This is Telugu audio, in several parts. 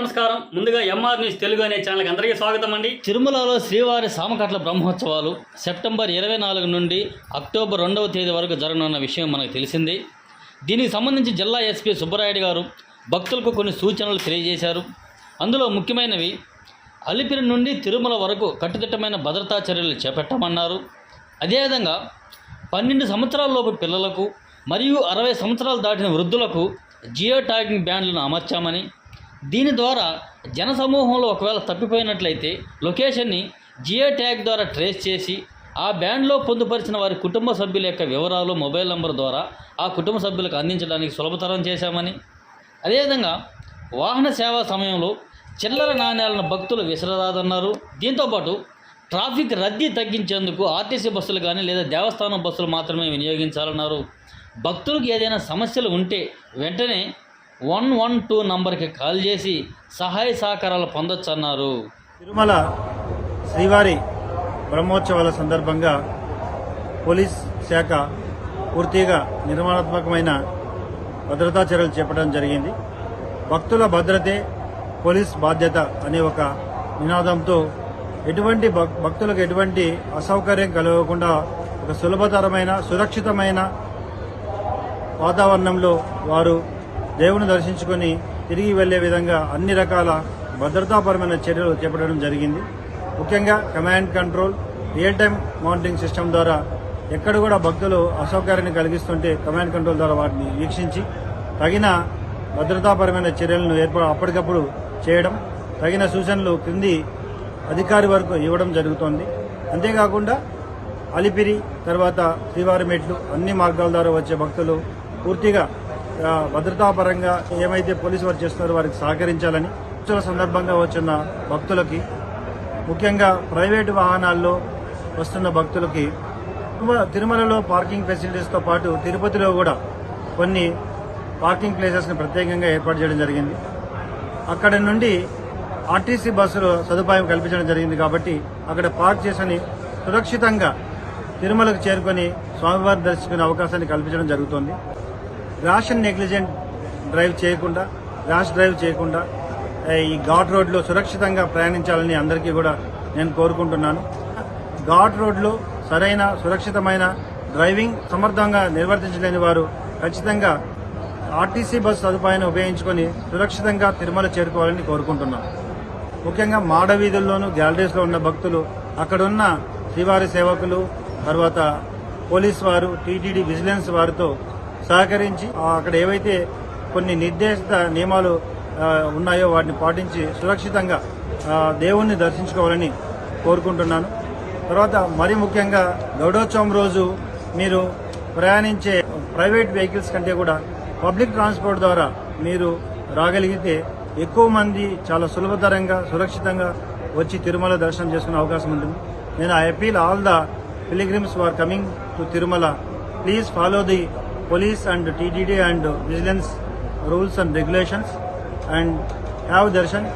నమస్కారం. ముందుగా ఎంఆర్ న్యూస్ తెలుగు అనే ఛానల్కి అందరికీ స్వాగతం అండి. తిరుమలలో శ్రీవారి సామకట్ల బ్రహ్మోత్సవాలు సెప్టెంబర్ ఇరవై నాలుగు నుండి అక్టోబర్ రెండవ తేదీ వరకు జరగనున్న విషయం మనకు తెలిసింది. దీనికి సంబంధించి జిల్లా ఎస్పీ సుబ్బరాయుడు గారు భక్తులకు కొన్ని సూచనలు తెలియజేశారు. అందులో ముఖ్యమైనవి అలిపిరి నుండి తిరుమల వరకు కట్టుదిట్టమైన భద్రతా చర్యలు చేపట్టమన్నారు. అదేవిధంగా పన్నెండు సంవత్సరాలలోపు పిల్లలకు మరియు అరవై సంవత్సరాలు దాటిన వృద్ధులకు జియో ట్యాగింగ్ బ్యాండ్లను అమర్చామని దీని ద్వారా జనసమూహంలో ఒకవేళ తప్పిపోయినట్లయితే లొకేషన్ని జియో ట్యాగ్ ద్వారా ట్రేస్ చేసి ఆ బ్యాండ్లో పొందుపరిచిన వారి కుటుంబ సభ్యుల యొక్క వివరాలు మొబైల్ నంబర్ ద్వారా ఆ కుటుంబ సభ్యులకు అందించడానికి సులభతరం చేశామని. అదేవిధంగా వాహన సేవా సమయంలో చిల్లర నాణ్యాలను భక్తులు విసరరాదన్నారు. దీంతోపాటు ట్రాఫిక్ రద్దీ తగ్గించేందుకు ఆర్టీసీ బస్సులు కానీ లేదా దేవస్థానం బస్సులు మాత్రమే వినియోగించాలన్నారు. భక్తులకు ఏదైనా సమస్యలు ఉంటే వెంటనే వన్ వన్ టూ నంబర్కి కాల్ చేసి సహాయ సహకారాలు పొందొచ్చన్నారు. తిరుమల శ్రీవారి బ్రహ్మోత్సవాల సందర్భంగా పోలీస్ శాఖ పూర్తిగా నిర్మాణాత్మకమైన భద్రతా చర్యలు చేపట్టడం జరిగింది. భక్తుల భద్రతే పోలీస్ బాధ్యత అనే ఒక నినాదంతో ఎటువంటి భక్- భక్తులకు ఎటువంటి అసౌకర్యం కలగకుండా ఒక సులభతరమైన సురక్షితమైన వాతావరణంలో వారు దేవుని దర్శించుకొని తిరిగి వెళ్ళే విధంగా అన్ని రకాల భద్రతాపరమైన చర్యలు చేపట్టడం జరిగింది. ముఖ్యంగా command control real time monitoring system ద్వారా ఎక్కడ కూడా భక్తులు అసౌకర్యాన్ని కలిగిస్తుంటే కమాండ్ కంట్రోల్ ద్వారా వాటిని వీక్షించి తగిన భద్రతాపరమైన చర్యలను ఏర్పడ అప్పటికప్పుడు చేయడం తగిన సూచనలు క్రింది అధికారి వరకు ఇవ్వడం జరుగుతోంది. అంతేకాకుండా అలిపిరి తర్వాత శ్రీవారి మెట్లు అన్ని మార్గాల ద్వారా వచ్చే భక్తులు పూర్తిగా భద్రతాపరంగా ఏమైతే పోలీసు వారు చేస్తున్నారో వారికి సహకరించాలని ఉత్సవాల సందర్భంగా వచ్చిన భక్తులకి ముఖ్యంగా ప్రైవేటు వాహనాల్లో వస్తున్న భక్తులకి తిరుమలలో పార్కింగ్ ఫెసిలిటీస్తో పాటు తిరుపతిలో కూడా కొన్ని పార్కింగ్ ప్లేసెస్ని ప్రత్యేకంగా ఏర్పాటు చేయడం జరిగింది. అక్కడ నుండి ఆర్టీసీ బస్సులు సదుపాయం కల్పించడం జరిగింది కాబట్టి అక్కడ పార్క్ చేసని సురక్షితంగా తిరుమలకు చేరుకొని స్వామివారిని దర్శించుకునే అవకాశాన్ని కల్పించడం జరుగుతోంది. ర్యాష్ అండ్ నెగ్లిజెంట్ డ్రైవ్ చేయకుండా ర్యాష్ డ్రైవ్ చేయకుండా ఈ ఘాట్ రోడ్లో సురక్షితంగా ప్రయాణించాలని అందరికీ కూడా నేను కోరుకుంటున్నాను. ఘాట్ రోడ్లో సరైన సురక్షితమైన డ్రైవింగ్ సమర్థంగా నిర్వర్తించలేని వారు ఖచ్చితంగా ఆర్టీసీ బస్సు సదుపాయాన్ని ఉపయోగించుకొని సురక్షితంగా తిరుమల చేరుకోవాలని కోరుకుంటున్నాను. ముఖ్యంగా మాడ వీధుల్లోనూ గ్యాలరీస్లో ఉన్న భక్తులు అక్కడున్న శ్రీవారి సేవకులు తర్వాత పోలీస్ వారు టీటీడీ విజిలెన్స్ వారితో సహకరించి అక్కడ ఏవైతే కొన్ని నిర్దేశిత నియమాలు ఉన్నాయో వాటిని పాటించి సురక్షితంగా దేవుణ్ణి దర్శించుకోవాలని కోరుకుంటున్నాను. తర్వాత మరి ముఖ్యంగా గౌడోత్సవం రోజు మీరు ప్రయాణించే ప్రైవేట్ వెహికల్స్ కంటే కూడా పబ్లిక్ ట్రాన్స్పోర్ట్ ద్వారా మీరు రాగలిగితే ఎక్కువ మంది చాలా సులభతరంగా సురక్షితంగా వచ్చి తిరుమల దర్శనం చేసుకునే అవకాశం ఉంటుంది. నేను I appeal all the pilgrims are coming to Tirumala please follow the police and TTD and vigilance rules and regulations and have darshan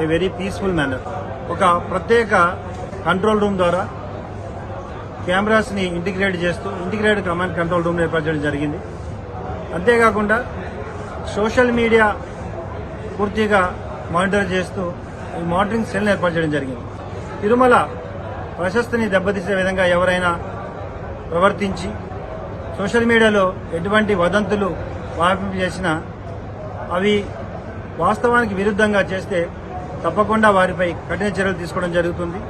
a very peaceful manner ఒక ప్రత్యేక కంట్రోల్ రూమ్ ద్వారా కెమెరాస్ని ఇంటిగ్రేట్ చేస్తూ ఇంటిగ్రేటెడ్ కమాండ్ కంట్రోల్ రూమ్ ఏర్పాటు చేయడం జరిగింది. అంతేకాకుండా సోషల్ మీడియా పూర్తిగా మానిటర్ చేస్తూ ఈ మానిటరింగ్ సెల్ని ఏర్పాటు చేయడం జరిగింది. తిరుమల ప్రశస్తిని దెబ్బతీసే విధంగా ఎవరైనా ప్రవర్తించి సోషల్ మీడియాలో ఎటువంటి వదంతులు వ్యాపింపు చేసినా అవి వాస్తవానికి విరుద్ధంగా చేస్తే తప్పకుండా వారిపై కఠిన చర్యలు తీసుకోవడం జరుగుతుంది.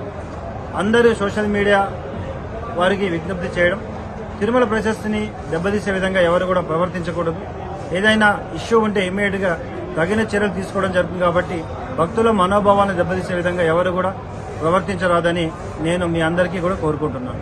అందరూ సోషల్ మీడియా వారికి విజ్ఞప్తి చేయడం తిరుమల ప్రశస్తిని దెబ్బతీసే విధంగా ఎవరు కూడా ప్రవర్తించకూడదు. ఏదైనా ఇష్యూ ఉంటే ఇమ్మీడియట్గా తగిన చర్యలు తీసుకోవడం జరుగుతుంది కాబట్టి భక్తుల మనోభావాన్ని దెబ్బతీసే విధంగా ఎవరు కూడా ప్రవర్తించరాదని నేను మీ అందరికీ కూడా కోరుకుంటున్నాను.